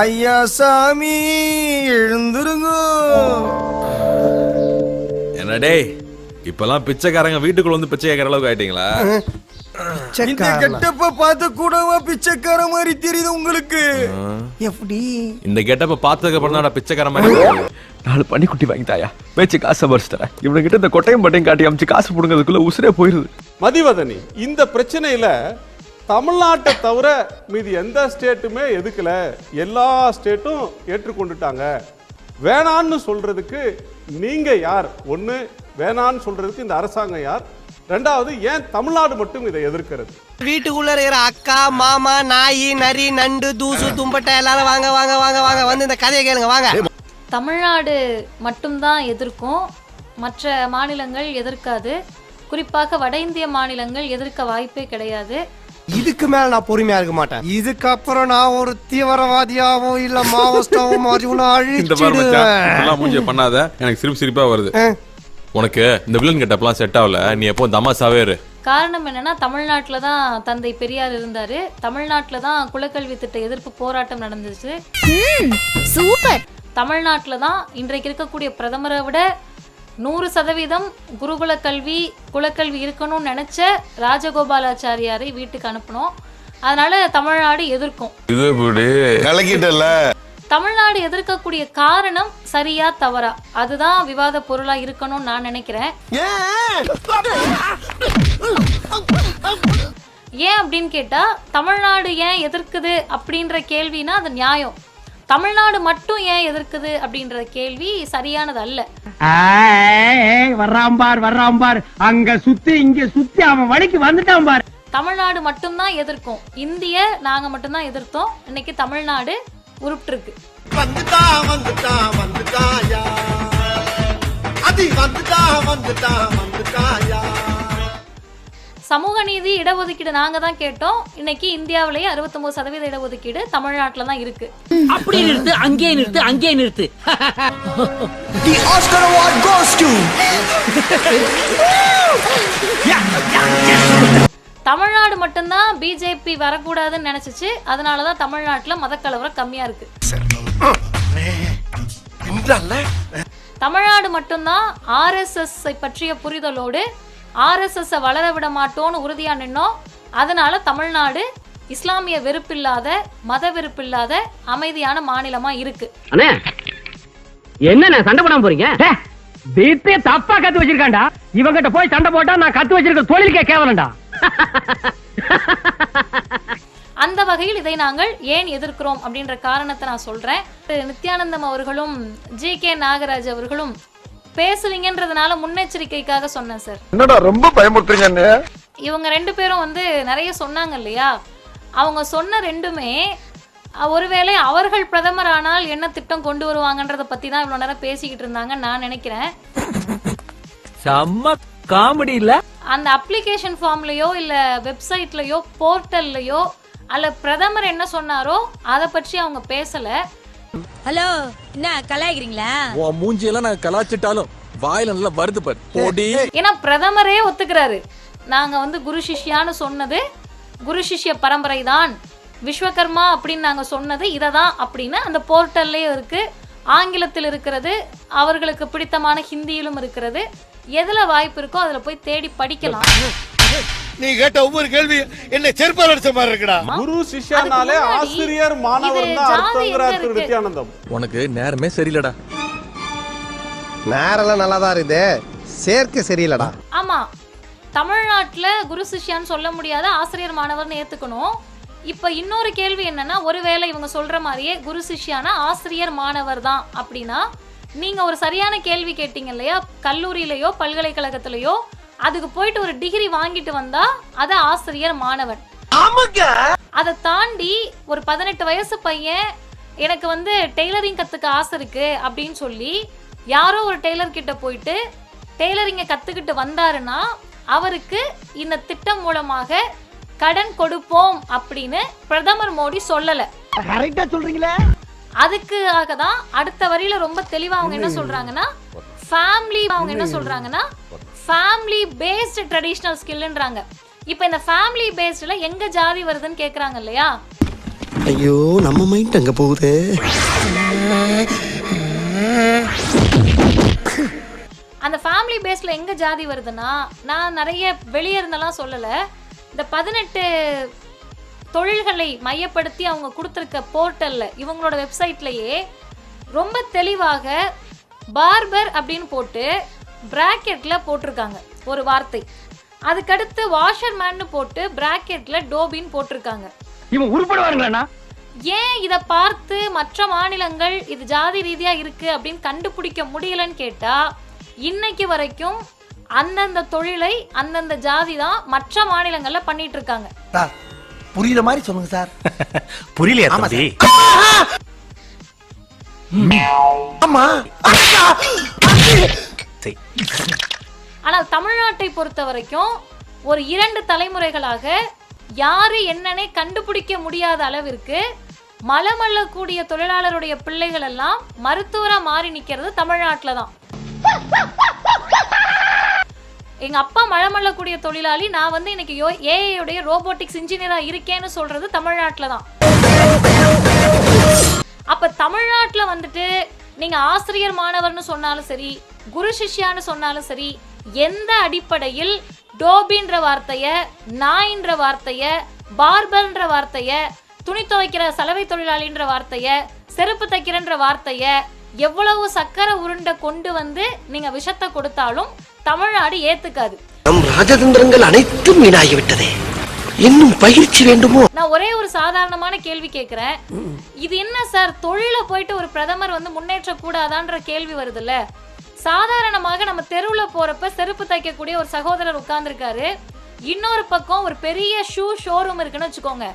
ஐயா சாமி எழுந்துருங்க. என்ன டேய் இப்பெல்லாம் பிச்சைக்காரங்க வீட்டுக்குள்ள வந்து பிச்சை கேட்கற அளவுக்கு ஆயிட்டீங்களா? இந்த கெட்டப்ப பார்த்து கூடவா பிச்சைக்கார மாதிரி தெரியுது உங்களுக்கு? எப்படி? இந்த கெட்டப்ப பார்த்ததுக்கு அப்புறம் தான் பிச்சைக்கார மாதிரி. நாலு பண்ணி குட்டி வாங்கி தாயா. வச்சு காசை பறிச்சு தரேன் இவனுக்கிட்ட இந்த கொட்டையும் பட்டையும் காட்டி அமைச்சு காசு புடுங்கிறதுக்குள்ள உசுரே போயிருது. மதிவதனி இந்த பிரச்சனையில தமிழ்நாட்டை தவிர மீதி எந்த ஸ்டேட்டுமே எதுக்கல? எல்லா ஸ்டேட்டும் ஏற்றுக்கொண்டுட்டாங்க. வேணான்னு சொல்றதுக்கு நீங்க யார்? ஒண்ணு வேணான்னு சொல்றதுக்கு இந்த அரசாங்கம் யார்? ரெண்டாவது ஏன் தமிழ்நாடு மட்டும் இதை எதிர்க்கிறது? வீட்டுக்குள்ள இருக்கிற அக்கா மாமா நாய் நரி நண்டு தூசு தும்பட்டை எல்லாரும் வாங்க வாங்க வாங்க வாங்க வந்து இந்த கதையை கேளுங்க வாங்க. தமிழ்நாடு மட்டும்தான் எதிர்க்கும். மற்ற மாநிலங்கள் எதிர்க்காது. குறிப்பாக வட இந்திய மாநிலங்கள் எதிர்க்க வாய்ப்பே கிடையாது. இதுக்கு மேல நான் பொறுமையா இருக்க மாட்டேன். இதுக்கப்புறம் நான் ஒரு தீவிரவாதியாவோ இல்ல மாவோஸ்டாவோ மாதிரி உன்னை அழிச்சிடுவேன். மூஞ்சிய பண்ணாத. எனக்கு சிரிப்பு சிரிப்பா வருது. உனக்கு இந்த வில்லன் கெட்டப்லாம் செட் ஆகல. நீ எப்போ தமாசாவே இரு. காரணம் என்னன்னா தமிழ்நாட்டில் தான் தந்தை பெரியார் இருந்தார். தமிழ்நாட்டில் தான் குலக்கல்வி திட்ட எதிர்ப்பு போராட்டம் நடந்துச்சு. சூப்பர். தமிழ்நாட்டில் தான் இன்றைக்கு இருக்கக்கூடிய பிரதமரை விட நூறு சதவீதம் குருகுல கல்வி குலக்கல்வி இருக்கணும்னு நினைச்ச ராஜகோபாலாச்சாரியாரை வீட்டுக்கு அனுப்பணும் அதனால தமிழ்நாடு எதிர்க்கும். தமிழ்நாடு எதிர்க்கக்கூடிய காரணம் சரியா தவறா? அதுதான் விவாத பொருளா இருக்கணும்னு நான் நினைக்கிறேன். ஏன் அப்படின்னு கேட்டா தமிழ்நாடு ஏன் எதிர்க்குது அப்படின்ற கேள்வினா அது நியாயம். தமிழ்நாடு மட்டும் ஏன் எதிர்க்குது அப்படின்ற கேள்வி சரியானது அல்ல. வர்றான் பார் வர்றான் பார். அங்க சுத்தி இங்க சுத்தி அவன் வழிக்கு வந்துட்டான் பார். தமிழ்நாடு மட்டும்தான் எதிர்க்கும். இந்திய நாங்க மட்டும்தான் எதிர்த்தோம். இன்னைக்கு தமிழ்நாடு உருப்பிட்டிருக்கு. வந்துட்டான் வந்துட்டான் வந்துட்டாயா? அது வந்துட்டான் வந்துட்டான் வந்துட்டாயா? சமூக நீதி இடஒதுக்கீடு நாங்க தான் கேட்டோம். இன்னைக்கு இந்தியாவிலேயே 69% சதவீத இடஒதுக்கீடு தமிழ்நாட்டில் தான் இருக்கு. அப்படி நிறுத்து அங்கே நிறுத்து அங்கே நிறுத்து. The Oscar award goes to Tamil Nadu மட்டும்தான் பிஜேபி வரக்கூடாதுன்னு நினைச்சிச்சு. அதனால தான் தமிழ்நாட்டில் மதக்கலவரம் கம்மியா இருக்கு. தமிழ்நாடு மட்டும்தான் ஆர்எஸ்எஸ் பற்றிய புரிதலோடு ஆர்எஸ்எஸ் வளர விட மாட்டோம்னு உறுதியா நின்னோம். அதனால தமிழ்நாடு இஸ்லாமிய வெறுப்பில்லாத மத வெறுப்பில்லாத அமைதியான மாநிலமா இருக்கு. அண்ணே என்ன சண்டை போடாம போறீங்க? தீர்த்தே தப்பா கத்து வச்சிருக்காண்டா இவங்கிட்ட போய் சண்டை போட்டா நான் கத்து வச்சிருக்க தொழிலுக்கே கேவலண்டா அந்த வகையில் இதை நாங்கள் ஏன் எதிர்க்கிறோம் அப்படின்ற காரணத்தை நான் சொல்றேன். நித்யானந்தம் அவர்களும் ஜி கே நாகராஜ் அவர்களும் பேசுவீங்கன்றதுனால முன்னெச்சரிக்கைக்காக சொன்னேன் சார் என்னடா ரொம்ப பயமுறுத்துறீங்க இவங்க ரெண்டு பேரும் வந்து நிறைய சொன்னாங்க இல்லையா? அவங்க சொன்ன ரெண்டுமே ஒருவேளை அவர்கள் பிரதமர் ஆனால் என்ன திட்டம் கொண்டு வருவாங்கன்றத பத்தி தான் இவ்வளவு நேரம் பேசிக்கிட்டு இருந்தாங்க நான் நினைக்கிறேன். செம்ம காமெடி இல்ல அந்த அப்ளிகேஷன் ஃபார்ம்லயோ இல்ல வெப்சைட்லயோ போர்ட்டல்லையோ அல்ல பிரதமர் என்ன சொன்னாரோ அதை பற்றி அவங்க பேசல. ஹலோ என்ன கலாய்க்கிறீங்களா? உன் மூஞ்சியெல்லாம் நான் கலாச்சிட்டாலும் வாயில நல்லா வருது பாரு. போடி. ஏன்னா பிரதமரே ஒத்துக்கிறாரு. நாங்க வந்து குரு சிஷ்யான்னு சொன்னது குரு சிஷ்ய பரம்பரை தான். விஸ்வகர்மா அப்படின்னு நாங்க சொன்னது இதை தான் அப்படின்னு அந்த போர்ட்டல்லையும் இருக்கு. ஆங்கிலத்தில் இருக்கிறது அவர்களுக்கு பிடித்தமான ஹிந்தியிலும் இருக்கிறது. எதுல வாய்ப்பு இருக்கோ அதுல போய் தேடி படிக்கலாம். நீ கேட்ட ஒவ்வொரு கேள்வி என்ன செருப்பால் அடிச்ச மாதிரி இருக்குடா. குரு சிஷ்யனாலே ஆசிரியர் மாணவர் தான் அர்த்தங்கிறார் திரு? நித்யானந்தம் உனக்கு நேரமே சரியில்லடா. நேரெல்லாம் நல்லா தான் இருக்குது. சேர்க்க சரியில்லடா. ஆமா தமிழ்நாட்டுல குரு சிஷ்யான்னு சொல்ல முடியாத ஆசிரியர் மாணவர்னு ஏத்துக்கணும். இப்ப இன்னொரு கேள்வி என்னன்னா ஒருவேளை இவங்க சொல்ற மாதிரியே குரு சிஷ்யானா ஆசிரியர் மாணவர் தான் அப்படின்னா நீங்க ஒரு சரியான கேள்வி கேட்டீங்க இல்லையா? கல்லூரியிலயோ பல்கலைக்கழகத்திலயோ அதுக்கு போயிட்டு ஒரு டிகிரி வாங்கிட்டு வந்தா அது ஆசிரியர் மாணவன். அதை தாண்டி ஒரு பதினெட்டு வயசு பையன் எனக்கு வந்து டெய்லரிங் கத்துக்க ஆசை இருக்கு அப்படின்னு சொல்லி யாரோ ஒரு டெய்லர் கிட்ட போயிட்டு டெய்லரிங்கை கத்துக்கிட்டு வந்தாருன்னா அவருக்கு இந்த திட்டம் மூலமாக கடன் கொடுப்போம் அப்படின்னு பிரதமர் மோடி சொல்லல. கரெக்டா சொல்றீங்களே. அதுக்காக தான் அடுத்த வரியில ரொம்ப தெளிவா அவங்க என்ன சொல்றாங்கன்னா ஃபேமிலி அவங்க என்ன சொல்றாங்கன்னா ஃபேமிலி பேஸ்டு ட்ரெடிஷ்னல் ஸ்கில்ன்றாங்க இப்போ இந்த ஃபேமிலி பேஸ்டில் எங்க ஜாதி வருதுன்னு கேக்குறாங்க இல்லையா? ஐயோ நம்ம மைண்ட் அங்க போகுது. அந்த ஃபேமிலி பேஸ்ல எங்க ஜாதி வருதுன்னா நான் நிறைய வெளியே இருந்தெல்லாம் சொல்லல. இந்த பதினெட்டு தொழில்களை மையப்படுத்தி அவங்க கொடுத்துருக்க போர்ட்டல்ல இவங்களோட வெப்சைட்லயே ரொம்ப தெளிவாக பார்பர் அப்படின்னு போட்டு பிராக்கெட்ல போட்டிருக்காங்க ஒரு வார்த்தை. அதுக்கடுத்து வாஷர்மேன்னு போட்டு பிராக்கெட்ல டோபின்னு போட்டிருக்காங்க. இவன் உருப்படுவாருங்களா ஏன் இதை பார்த்து மற்ற மாநிலங்கள் இது ஜாதி ரீதியா இருக்கு அப்படின்னு கண்டுபிடிக்க முடியலன்னு கேட்டா இன்னைக்கு வரைக்கும் அந்தந்த தொழிலை அந்தந்த ஜாதி தான் மற்ற மாநிலங்கள்ல பண்ணிட்டு இருக்காங்க. சார் புரியுற மாதிரி சொல்லுங்க சார். புரியலையா ஆமா தம்பி? ஆமா. ஆனால் தமிழ்நாட்டை பொறுத்த வரைக்கும் ஒரு இரண்டு தலைமுறைகளாக யாரு என்னன்னே கண்டுபிடிக்க முடியாத அளவிற்கு மலமல்லக்கூடிய தொழிலாளருடைய பிள்ளைகள் எல்லாம் மருத்துவரா மாறி நிக்கிறது தமிழ்நாட்டில் தான். எங்க அப்பா மழமல்லக்கூடிய தொழிலாளி நான் வந்து இன்னைக்கு யோ உடைய ரோபோட்டிக்ஸ் இன்ஜினியரா இருக்கேன்னு சொல்றது தமிழ்நாட்டுல தான். அப்ப தமிழ்நாட்டில் வந்துட்டு நீங்க ஆசிரியர் மாணவர்னு சொன்னாலும் சரி குரு சிஷ்யான்னு சொன்னாலும் சரி எந்த அடிப்படையில் டோபின்ற வார்த்தைய நாயின்ற வார்த்தைய பார்பர்ன்ற வார்த்தைய துணி துவைக்கிற சலவை தொழிலாளின்ற வார்த்தைய செருப்பு தைக்கிறன்ற வார்த்தைய எவ்வளவு சக்கரை உருண்டை கொண்டு வந்து நீங்க விஷத்தை கொடுத்தாலும் தமிழ்நாடு ஏத்துக்காது. நம் ராஜதந்திரங்கள் அனைத்தும் வீணாகிவிட்டதே. இன்னும் பயிற்சி வேண்டுமோ? நான் ஒரே ஒரு சாதாரணமான கேள்வி கேட்கிறேன் இது என்ன சார்? தொழில போயிட்டு ஒரு பிரதமர் வந்து முன்னேற்ற கூடாதான்ற கேள்வி வருதுல்ல? சாதாரணமாக நம்ம தெருவுல போறப்ப செருப்பு தைக்கக்கூடிய ஒரு சகோதரர் உட்கார்ந்துருக்காரு. இன்னொரு பக்கம் ஒரு பெரிய ஷூ ஷோரூம் இருக்குன்னு வச்சுக்கோங்க.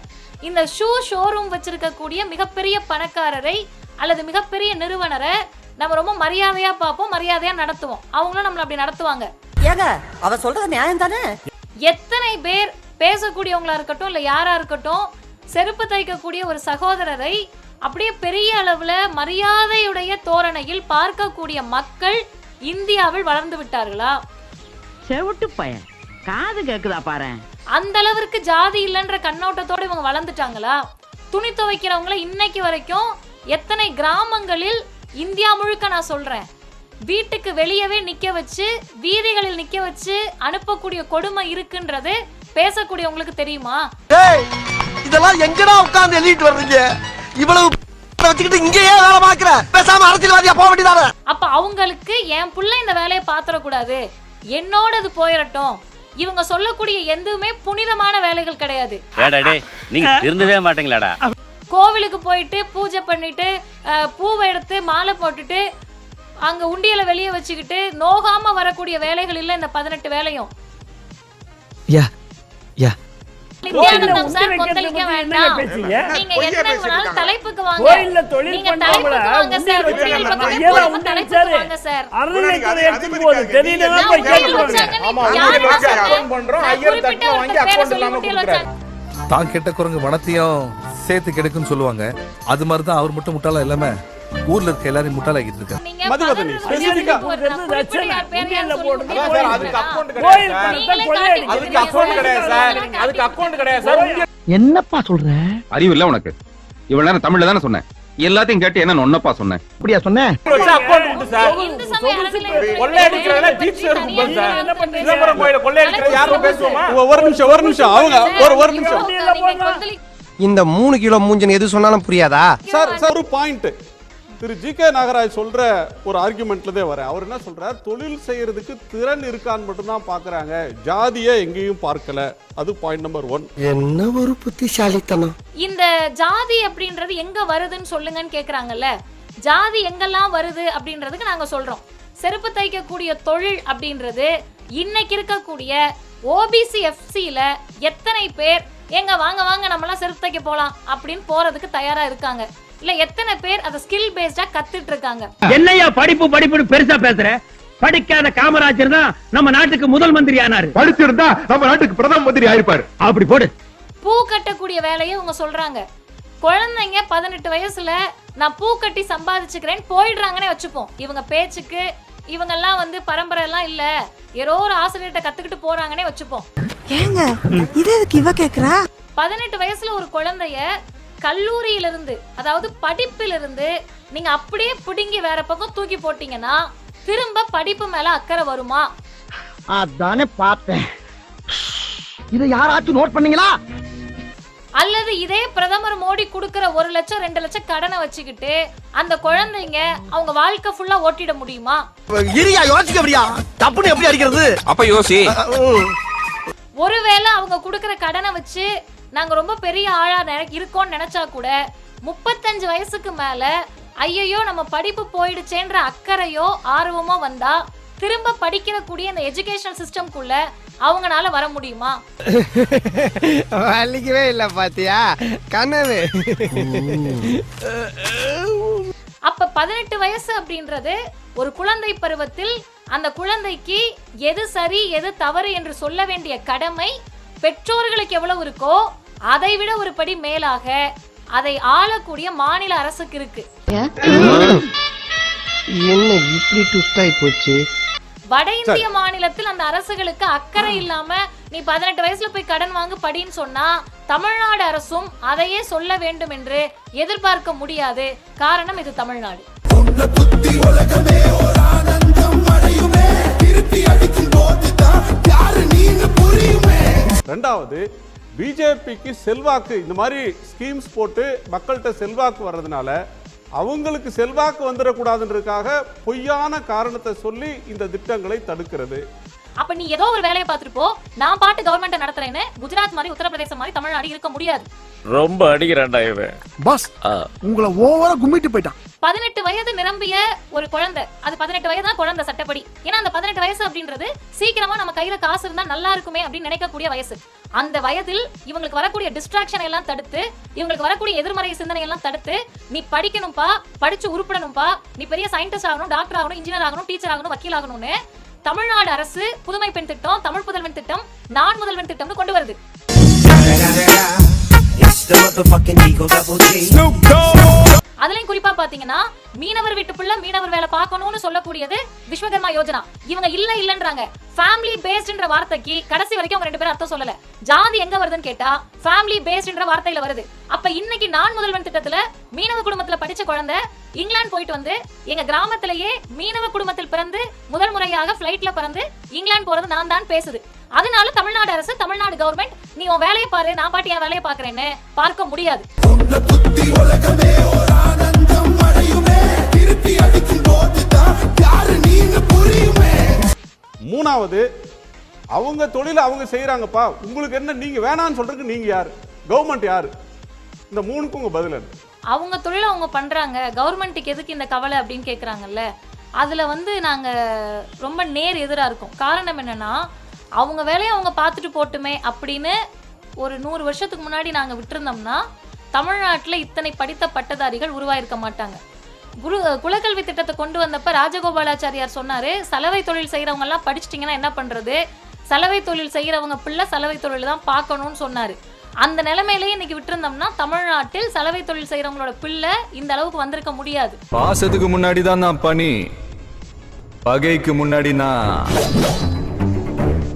இந்த ஷூ ஷோரூம் வச்சிருக்கக்கூடிய மிகப்பெரிய பணக்காரரை அல்லது மிகப்பெரிய நிறுவனரை நம்ம ரொம்ப மரியாதையா பார்ப்போம் மரியாதையா நடத்துவோம். அவங்களும் நம்மள அப்படி நடத்துவாங்க. ஏங்க அவ சொல்றது நியாயம் தானே எத்தனை பேர் பேசக்கூடியவங்களா இருக்கட்டும் இல்ல யாரா இருக்கட்டும் செருப்பு தைக்கக்கூடிய ஒரு சகோதரரை அப்படியே பெரிய அளவுல மரியாதையுடைய தோரணையில் பார்க்கக்கூடிய மக்கள் இந்தியாவில் வளர்ந்து விட்டார்களா? செவிட்டு பையன். காது கேக்குதா பாரு. அந்த அளவிற்கு ஜாதி இல்லைன்ற கண்ணோட்டத்தோட இவங்க வளர்ந்துட்டாங்களா? துணி துவைக்கிறவங்கள இன்னைக்கு வரைக்கும் எத்தனை கிராமங்களில் இந்தியா முழுக்க நான் சொல்றேன். வீட்டுக்கு வெளியவே நிக்க வச்சு வீதிகளில் நிக்க வச்சு அனுப்பக்கூடிய கொடுமை இருக்குன்றது பேசக்கூடியவங்களுக்கு தெரியுமா? இதெல்லாம் எங்கடா உட்கார்ந்து எழுதிட்டு வர்றீங்க? இவ்வளவு வச்சுக்கிட்டு இங்கேயே வேலை பாக்குற பேசாம அரசியல்வாதியா போக வேண்டியதானே? அப்ப அவங்களுக்கு என் புள்ள இந்த வேலையை பாத்திரக்கூடாது என்னோடது போயிடட்டும் இவங்க சொல்லக்கூடிய எதுவுமே புனிதமான வேலைகள் கிடையாது. நீங்க இருந்தவே மாட்டீங்களாடா? கோவிலுக்கு போயிட்டு பூஜை பண்ணிட்டு அஹ், பூவை எடுத்து மாலை போட்டுட்டு அங்க உண்டியலை வெளியே வச்சுக்கிட்டு நோகாம வரக்கூடிய வேலைகள் இல்ல இந்த பதினெட்டு வேலையும். யா. யா நித்யானந்தம் சார் கொந்தளிக்க வேண்டாம். நீங்க என்ன வேணாலும் தலைப்புக்கு வாங்க. நீங்க தலைப்புக்கு வாங்க சார். உண்டியல் பக்கமே போகாம தலைப்புக்கு வாங்க சார். நான் உண்டியல் வச்சாங்கன்னு யாருன்னா சொன்னேன்? நான் குறிப்பிட்ட ஒருத்தர் பேரை சொல்லி உண்டியல் வச்சாங்க தான் கெட்ட குரங்கு வனத்தையும் சேர்த்து கெடுக்குன்னு சொல்லுவாங்க. அது மாதிரி தான் அவர் மட்டும் முட்டாளா இல்லாம ஊர்ல இருக்க எல்லாரையும் முட்டாளாக்கிட்டு மதுவதனி. அதுக்கு கிடையாது அதுக்கு. கிடையாது சார். அதுக்கு கிடையாது சார். என்னப்பா சொல்ற? அறிவு இல்ல உனக்கு. இவ்வளவு நேரம் தமிழ்ல தானே சொன்னேன். எல்லாத்தையும் கேட்டு என்ன நொன்னப்பா சொன்னேன். அப்படியா சொன்னேன் அக்கௌண்ட் உண்டு சார். சார். சிதம்பரம் கோயில யாரும் பேசுவோமா. ஒரு நிமிஷம் ஒரு நிமிஷம். அவங்க ஒரு ஒரு நிமிஷம். இந்த மூணு கிலோ மூஞ்சன் எது சொன்னாலும் புரியாதா? Sir sir. ஒரு பாயிண்ட் திரு ஜி கே நாகராஜ் சொல்ற ஒரு ஆர்குமெண்ட்ல தான் வரேன். அவர் என்ன சொல்றார்? தொழில் செய்யறதுக்கு திறன் இருக்கான்னு மட்டும் தான் பாக்குறாங்க ஜாதியை எங்கேயும் பார்க்கல. அது பாயிண்ட் நம்பர் ஒன் என்ன ஒரு புத்திசாலித்தனம். இந்த ஜாதி அப்படின்றது எங்க வருதுன்னு சொல்லுங்கன்னு கேக்குறாங்கல்ல? ஜாதி எங்கெல்லாம் வருது அப்படின்றதுக்கு நாங்க சொல்றோம். செருப்பு தைக்கக்கூடிய தொழில் அப்படின்றது இன்னைக்கு இருக்கக்கூடிய ஓபிசி எஃப்சில எத்தனை பேர் எங்க வாங்க வாங்க நம்மலாம் செருப்பு தைக்க போலாம் அப்படின்னு போறதுக்கு தயாரா இருக்காங்க. இல்ல எத்தனை பேர் அதை ஸ்கில் பேஸ்டா கத்துட்டு இருக்காங்க என்னையா படிப்பு படிப்புன்னு பெருசா பேசுற? படிக்காத காமராஜர் தான் நம்ம நாட்டுக்கு முதல் மந்திரி ஆனாரு படிச்சிருந்தா நம்ம நாட்டுக்கு பிரதம மந்திரி ஆயிருப்பாரு. அப்படி போடு. பூ கட்டக்கூடிய வேலையை இவங்க சொல்றாங்க. குழந்தைங்க பதினெட்டு வயசுல நான் பூ கட்டி சம்பாதிச்சுக்கிறேன்னு போயிடுறாங்கன்னே வச்சுப்போம். இவங்க பேச்சுக்கு இவங்கெல்லாம் வந்து பரம்பரை எல்லாம் இல்ல. ஏதோ ஒரு ஆசிரியர்கிட்ட கத்துக்கிட்டு போறாங்கன்னே வச்சுப்போம். ஏங்க இது எதுக்கு இவ கேக்குறா? பதினெட்டு வயசுல ஒரு குழந்தைய கல்லூரியிலிருந்து அதாவது படிப்பிலிருந்து நீங்க அப்படியே பிடுங்கி வேற பக்கம் தூக்கி போட்டீங்கன்னா திரும்ப படிப்பு மேல அக்கறை வருமா? அதானே பார்த்தேன் இதை யாராச்சும் நோட் பண்ணீங்களா? அல்லது இதே பிரதமர் மோடி கொடுக்கிற ஒரு லட்சம் ரெண்டு லட்சம் கடனை வச்சுக்கிட்டு அந்த குழந்தைங்க அவங்க வாழ்க்கை ஃபுல்லா ஓட்டிட முடியுமா? இரியா யோசிக்க அப்படியா தப்புன்னு எப்படி அடிக்கிறது? அப்ப யோசி. ஒருவேளை அவங்க கொடுக்கிற கடனை வச்சு நாங்க ரொம்ப பெரிய ஆளா நினை- இருக்கோம்னு நினைச்சா கூட முப்பத்தஞ்சு வயசுக்கு மேல ஐயையோ நம்ம படிப்பு போயிடுச்சேன்ற அக்கறையோ ஆர்வமோ வந்தா திரும்ப படிக்கிற கூடிய இந்த எஜுகேஷனல் சிஸ்டம்குள்ள அவங்கனால வர முடியுமா? வலிக்கவே இல்ல பாத்தியா? கனவு. அப்ப பதினெட்டு வயசு அப்படின்றது ஒரு குழந்தை பருவத்தில் அந்த குழந்தைக்கு எது சரி எது தவறு என்று சொல்ல வேண்டிய கடமை பெற்றோர்களுக்கு எவ்வளவு இருக்கோ அதை விட ஒரு படி மேலாக அதை ஆளக்கூடிய மாநில அரசுக்கு இருக்கு. வட இந்திய மாநிலத்தில் அந்த அரசுகளுக்கு அக்கறை இல்லாம நீ பதினெட்டு வயசுல போய் கடன் வாங்கு படின்னு சொன்னா தமிழ்நாடு அரசும் அதையே சொல்ல வேண்டும் என்று எதிர்பார்க்க முடியாது. காரணம் இது தமிழ்நாடு. ரெண்டாவது பிஜேபிக்கு செல்வாக்கு இந்த மாதிரி ஸ்கீம்ஸ் போட்டு மக்கள்கிட்ட செல்வாக்கு வர்றதுனால அவங்களுக்கு செல்வாக்கு வந்துடக்கூடாதுன்றதுக்காக பொய்யான காரணத்தை சொல்லி இந்த திட்டங்களை தடுக்கிறது. அப்ப நீ ஏதோ ஒரு வேலையை பார்த்துட்டு நான் பாட்டு கவர்மெண்ட் நடத்துறேன்னு குஜராத் மாதிரி உத்தரப்பிரதேசம் மாதிரி தமிழ்நாடு இருக்க முடியாது. ரொம்ப அடிக்கிறான்டா இவன். பாஸ் உங்களை ஓவரா கும்மிட்டு போயிட்டான். பதினெட்டு வயது நிரம்பிய ஒரு குழந்தை. அது பதினெட்டு வயது தான் குழந்தை சட்டப்படி. ஏன்னா அந்த பதினெட்டு வயசு அப்படின்றது சீக்கிரமா நம்ம கையில காசு இருந்தா நல்லா இருக்குமே அப்படின்னு நினைக்கக்கூடிய வயசு. அந்த வயதில் இவங்களுக்கு வரக்கூடிய டிஸ்ட்ராக்ஷன் எல்லாம் தடுத்து இவங்களுக்கு வரக்கூடிய எதிர்மறை சிந்தனை எல்லாம் தடுத்து நீ படிக்கணும்பா படிச்சு உருப்படணும்பா நீ பெரிய சயின்டிஸ்ட் ஆகணும் டாக்டர் ஆகணும் இன்ஜினியர் ஆகணும் டீச்சர் ஆகணும் வக்கீல் ஆகணும்னு தமிழ்நாடு அரசு புதுமை பெண் திட்டம் தமிழ் புதல்வன் திட்டம் நான் முதல்வன் திட்டம்னு கொண்டு வருது. அதுலயும் குறிப்பா பாத்தீங்கன்னா மீனவர் வீட்டு மீனவர் வேலை பார்க்கணும்னு சொல்லக்கூடியது விஸ்வகர்மா யோஜனா. இவங்க இல்ல இல்லன்றாங்க. ஃபேமிலி பேஸ்ட்ன்ற வார்த்தைக்கு கடைசி வரைக்கும் அவங்க ரெண்டு பேரும் அர்த்தம் சொல்லல. ஜாதி எங்க வருதுன்னு கேட்டா ஃபேமிலி பேஸ்ட்ன்ற வார்த்தையில வருது. அப்ப இன்னைக்கு நான் முதல்வன் திட்டத்துல மீனவ குடும்பத்துல படிச்ச குழந்தை இங்கிலாந்து போயிட்டு வந்து எங்க கிராமத்திலேயே மீனவ குடும்பத்தில் பிறந்து முதல் முறையாக பிளைட்ல பிறந்து இங்கிலாந்து போறது நான் தான் பேசுது. அதனால தமிழ்நாடு அரசு தமிழ்நாடு கவர்மெண்ட் நீ உன் வேலையை பாரு நான் பாட்டி என் வேலையை பாக்குறேன்னு பார்க்க முடியாது. மூணாவது அவங்க தொழிலை அவங்க செய்யறாங்கப்பா உங்களுக்கு என்ன நீங்க வேணாம்னு சொல்றதுக்கு நீங்க யாரு? கவர்மெண்ட் யாரு? இந்த மூணுக்கும் உங்க பதில் அவங்க தொழில் அவங்க பண்றாங்க. கவர்மெண்ட்டுக்கு எதுக்கு இந்த கவலை அப்படின்னு கேக்குறாங்கல்ல? அதுல வந்து நாங்க ரொம்ப நேர் எதிரா இருக்கோம். காரணம் என்னன்னா அவங்க வேலையை அவங்க பார்த்துட்டு போட்டுமே அப்படின்னு ஒரு நூறு வருஷத்துக்கு முன்னாடி நாங்கள் விட்டுருந்தோம்னா தமிழ்நாட்டில் இத்தனை படித்த பட்டதாரிகள் உருவாயிருக்க மாட்டாங்க. குரு குலக்கல்வி திட்டத்தை கொண்டு வந்தப்ப ராஜகோபாலாச்சாரியார் சொன்னாரு சலவை தொழில் செய்யறவங்க எல்லாம் படிச்சிட்டிங்கன்னா என்ன பண்றது? சலவை தொழில் செய்கிறவங்க பிள்ளை சலவை தொழில் தான் பார்க்கணும்னு சொன்னாரு. அந்த நிலைமையிலேயே இன்னைக்கு விட்டுருந்தோம்னா தமிழ்நாட்டில் சலவை தொழில் செய்கிறவங்களோட பிள்ளை இந்த அளவுக்கு வந்திருக்க முடியாது. பாசத்துக்கு முன்னாடி தான் நான் பணி. பகைக்கு முன்னாடி நான்